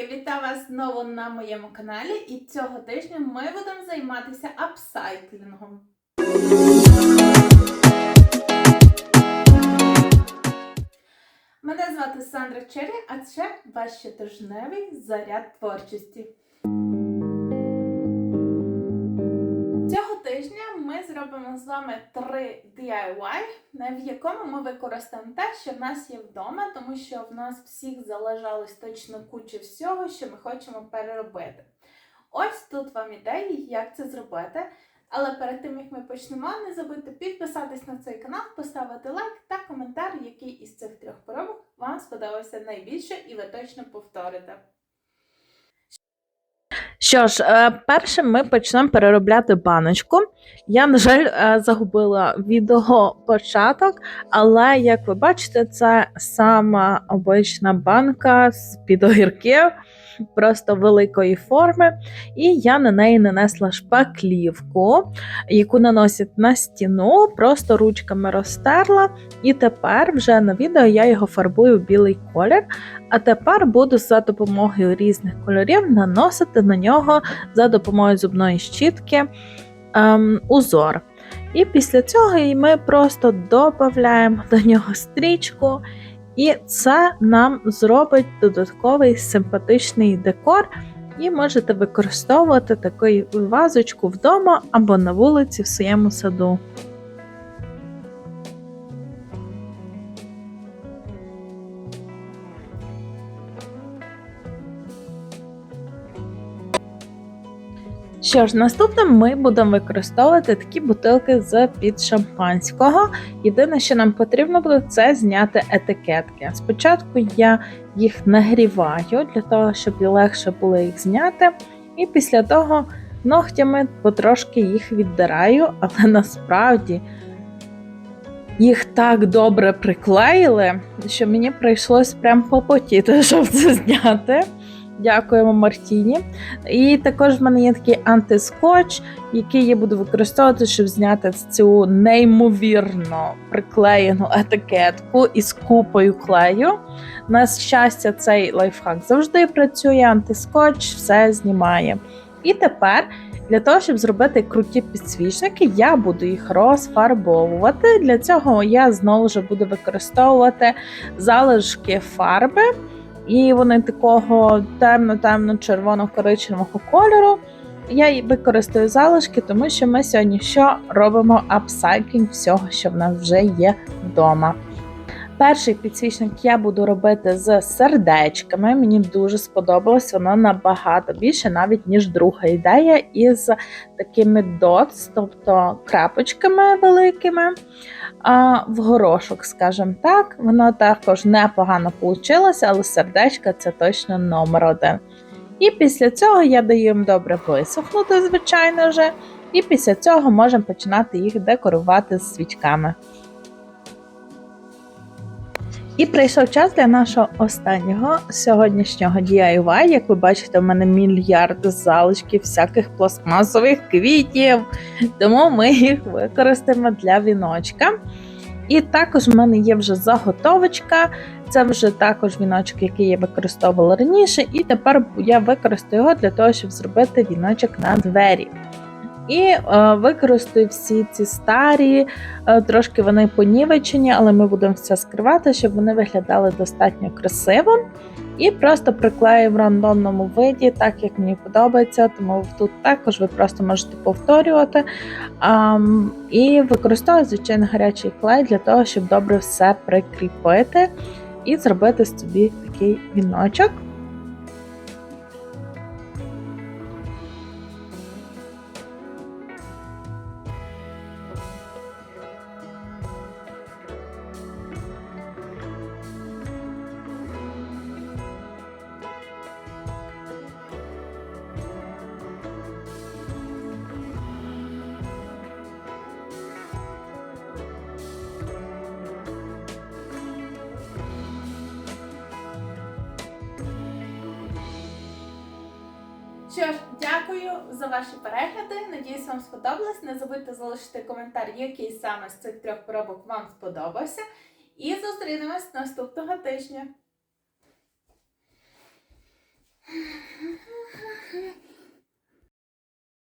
Дівчатки, вітаю вас знову на моєму каналі. І цього тижня ми будемо займатися апсайклінгом. Мене звати Сандра Черрі, а це ваш щотижневий заряд творчості. Зробимо з вами три DIY, в якому ми використаємо те, що в нас є вдома, тому що в нас всіх залежалось точно куча всього, що ми хочемо переробити. Ось тут вам ідеї, як це зробити. Але перед тим як ми почнемо, не забудьте підписатись на цей канал, поставити лайк та коментар, який із цих трьох поробок вам сподобався найбільше, і ви точно повторите. Що ж, е, першим ми почнемо переробляти баночку. Я, на жаль, е, загубила відео початок, але як ви бачите, це сама обична банка з під огірків, просто великої форми. І я на неї нанесла шпаклівку, яку наносять на стіну, просто ручками розтерла. І тепер вже на відео я його фарбую в білий колір. А тепер буду за допомогою різних кольорів наносити на нього за допомогою зубної щітки ем, узор. І після цього ми просто додаємо до нього стрічку, і це нам зробить додатковий симпатичний декор. І можете використовувати таку вазочку вдома або на вулиці в своєму саду. Що ж, наступним ми будемо використовувати такі бутилки з під шампанського. Єдине, що нам потрібно буде, це зняти етикетки. Спочатку я їх нагріваю для того, щоб легше було їх зняти. І після того ногтями потрошки їх віддираю, але насправді їх так добре приклеїли, що мені прийшлось прям попотіти, щоб це зняти. Дякуємо Мартіні. І також в мене є такий антискотч, який я буду використовувати, щоб зняти цю неймовірно приклеєну етикетку із купою клею. На щастя, цей лайфхак завжди працює, антискотч все знімає. І тепер. Для того, щоб зробити круті підсвічники, я буду їх розфарбовувати. Для цього я знову ж буду використовувати залишки фарби. І вони такого темно-темно-червоно-коричневого кольору. Я використаю залишки, тому що ми сьогодні що робимо апсайклінг всього, що в нас вже є вдома. Перший підсвічник я буду робити з сердечками. Мені дуже сподобалось, воно набагато більше, навіть ніж друга ідея, із такими дотс, тобто крапочками великими а, в горошок, скажімо так. Воно також непогано вийшло, але сердечка це точно номер один. І після цього я даю їм добре висохнути, звичайно вже. І після цього можемо починати їх декорувати з свічками. І прийшов час для нашого останнього сьогоднішнього DIY. Як ви бачите, в мене мільярд залишків всяких пластмасових квітів, тому ми їх використаємо для віночка. І також в мене є вже заготовочка. Це вже також віночок, який я використовувала раніше, і тепер я використаю його для того, щоб зробити віночок на двері. І е, використаю всі ці старі, е, трошки вони понівечені, але ми будемо все скривати, щоб вони виглядали достатньо красиво. І просто приклею в рандомному виді, так як мені подобається, тому тут також ви просто можете повторювати. А, і використовую, звичайно, гарячий клей для того, щоб добре все прикріпити і зробити собі такий віночок. Що ж, дякую за ваші перегляди. Надіюсь, вам сподобалось. Не забудьте залишити коментар, який саме з цих трьох пробок вам сподобався. І зустрінемось наступного тижня.